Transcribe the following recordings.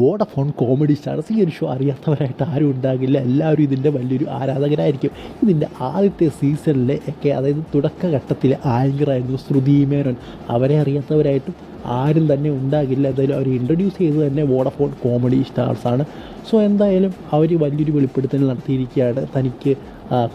Vodafone comedy stars ഈ ഒരു show അറിയാത്തവരായിട്ട് ആരും ഉണ്ടാകില്ല. എല്ലാവരും ഇതിന്റെ വലിയൊരു ആരാധകരായിരിക്കും. ഇതിന്റെ ആദ്യത്തെ സീസണിലെ ഒക്കെ അതായത് തുടക്കഘട്ടത്തിലെ ആങ്കറായിരുന്നു ശ്രുതി മേനോൻ. അവരെ അറിയാത്തവരായിട്ടും ആരും തന്നെ ഉണ്ടാകില്ല. എന്തായാലും അവർ ഇൻട്രൊഡ്യൂസ് ചെയ്ത് തന്നെ വോഡഫോൺ കോമഡി സ്റ്റാർസാണ് സോ എന്തായാലും അവർ വലിയൊരു വെളിപ്പെടുത്തൽ നടത്തിയിരിക്കുകയാണ്. തനിക്ക്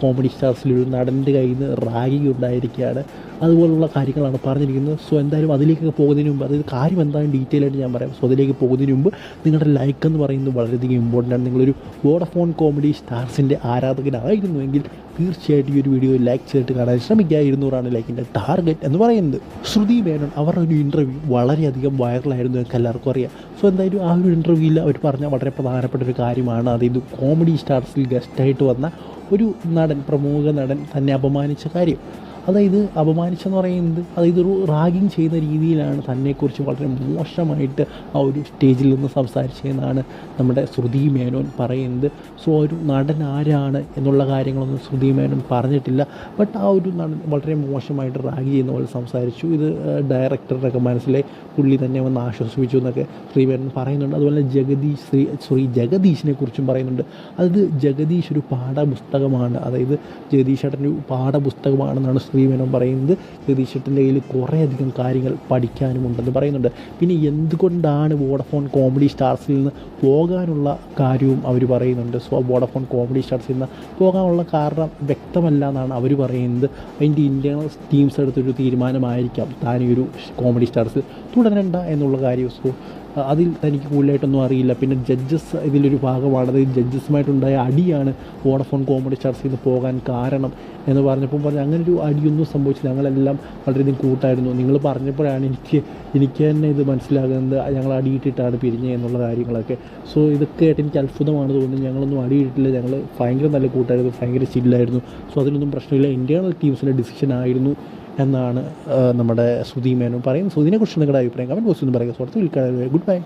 കോമഡി സ്റ്റാർസിലൊരു നടന്റെ കയ്യിൽ നിന്ന് റാഗിങ് ഉണ്ടായിരിക്കുകയാണ്. അതുപോലുള്ള കാര്യങ്ങളാണ് പറഞ്ഞിരിക്കുന്നത്. സോ എന്തായാലും അതിലേക്കൊക്കെ പോകുന്നതിന് മുമ്പ് അതായത് കാര്യം എന്തായാലും ഡീറ്റെയിൽ ആയിട്ട് ഞാൻ പറയാം. സോ അതിലേക്ക് പോകുന്നതിന് മുമ്പ് നിങ്ങളുടെ ലൈക്ക് എന്ന് പറയുന്നത് വളരെയധികം ഇമ്പോർട്ടന്റ് ആണ്. നിങ്ങളൊരു വോഡഫോൺ കോമഡി സ്റ്റാർസിന്റെ ആരാധകനായിരുന്നുവെങ്കിൽ തീർച്ചയായിട്ടും ഈ ഒരു വീഡിയോ ലൈക്ക് ചെയ്തിട്ട് കാണാൻ ശ്രമിക്കുക ഇരുന്നൂറാണ് ലൈക്കിന്റെ ടാർഗറ്റ് എന്ന് പറയുന്നത്. ശ്രുതി മേനോൻ അവരുടെ ഒരു ഇന്റർവ്യൂ വളരെയധികം വൈറലായിരുന്നു ഞങ്ങൾക്ക് എല്ലാവർക്കും അറിയാം. സോ എന്തായാലും ആ ഒരു ഇന്റർവ്യൂവിൽ അവർ പറഞ്ഞ വളരെ പ്രധാനപ്പെട്ട ഒരു കാര്യമാണ്. അതായത് കോമഡി സ്റ്റാർസിൽ ഗസ്റ്റായിട്ട് വന്ന ഒരു നടൻ പ്രമുഖ നടൻ തന്നെ അപമാനിച്ച കാര്യം. അതായത് അപമാനിച്ചെന്ന് പറയുന്നത് അതായത് ഒരു റാഗിങ് ചെയ്യുന്ന രീതിയിലാണ് തന്നെക്കുറിച്ച് വളരെ മോശമായിട്ട് ആ ഒരു സ്റ്റേജിൽ നിന്ന് സംസാരിച്ചതെന്നാണ് നമ്മുടെ ശ്രുതി മേനോൻ പറയുന്നത്. സോ ഒരു നടൻ ആരാണ് എന്നുള്ള കാര്യങ്ങളൊന്നും ശ്രുതി മേനോൻ പറഞ്ഞിട്ടില്ല. ബട്ട് ആ ഒരു നടൻ വളരെ മോശമായിട്ട് റാഗ് ചെയ്യുന്ന പോലെ സംസാരിച്ചു. ഇത് ഡയറക്ടറുടെയൊക്കെ മനസ്സിലെ പുള്ളി തന്നെ വന്ന് ആശ്വസിപ്പിച്ചു എന്നൊക്കെ ശ്രീ മേനോൻ പറയുന്നുണ്ട്. അതുപോലെ ജഗദീഷ് ശ്രീ ശ്രീ ജഗദീഷിനെ കുറിച്ചും പറയുന്നുണ്ട്. അത് ജഗദീഷ് ഒരു പാഠപുസ്തകമാണ്. അതായത് ജഗദീഷ് ഏട്ടന്റെ പാഠപുസ്തകമാണെന്നാണ് ശ്രീമേനോൻ പറയുന്നത് ജഗദീഷ് ഏട്ടന്റെ കയ്യിൽ കുറേയധികം കാര്യങ്ങൾ പഠിക്കാനുമുണ്ടെന്ന് പറയുന്നുണ്ട്. പിന്നെ എന്തുകൊണ്ടാണ് വോഡഫോൺ കോമഡി സ്റ്റാർസിൽ നിന്ന് പോകാനുള്ള കാര്യവും അവർ പറയുന്നുണ്ട്? സോ വോഡഫോൺ കോമഡി സ്റ്റാർസിൽ നിന്ന് പോകാനുള്ള കാരണം വ്യക്തമല്ല എന്നാണ് അവർ പറയുന്നത്. അതിന്റെ ഇന്റേണൽ ടീംസ് എടുത്തൊരു തീരുമാനമായിരിക്കാം താനൊരു കോമഡി സ്റ്റാർസ് തുടരണ്ട എന്നുള്ള കാര്യം. സോ അതിൽ തനിക്ക് കൂടുതലായിട്ടൊന്നും അറിയില്ല. പിന്നെ ജഡ്ജസ് ഇതിലൊരു ഭാഗമാണ് അതായത് ജഡ്ജസുമായിട്ടുണ്ടായ അടിയാണ് വോഡഫോൺ കോമഡി ചർച്ച നിന്ന് പോകാൻ കാരണം എന്ന് പറഞ്ഞപ്പോൾ പറഞ്ഞു അങ്ങനെ ഒരു അടിയൊന്നും സംഭവിച്ചില്ല. ഞങ്ങളെല്ലാം വളരെയധികം കൂട്ടായിരുന്നു. നിങ്ങൾ പറഞ്ഞപ്പോഴാണ് എനിക്ക് എനിക്ക് തന്നെ ഇത് മനസ്സിലാകുന്നത്. ഞങ്ങൾ അടിയിട്ടിട്ടാണ് പിരിഞ്ഞത് എന്നുള്ള കാര്യങ്ങളൊക്കെ. സോ ഇതൊക്കെ ആയിട്ട് എനിക്ക് അത്ഭുതമാണ് തോന്നുന്നത് ഞങ്ങളൊന്നും അടിയിട്ടില്ല ഞങ്ങൾ ഭയങ്കര നല്ല കൂട്ടായിരുന്നു. ഭയങ്കര ചില്ലായിരുന്നു സോ അതിനൊന്നും പ്രശ്നമില്ല. ഇന്റേണൽ ടീംസിന്റെ ഡിസിഷൻ ആയിരുന്നു. എന്നാണ് നമ്മുടെ ശ്രുതി മേനോൻ പറയുന്നത്. ശ്രുതിനെ കുറിച്ച് നിങ്ങളുടെ അഭിപ്രായം കമന്റ് ബോക്സിൽ നിന്ന് പറയുക. സുഹൃത്തുക്കൾ ഗുഡ് ബൈ.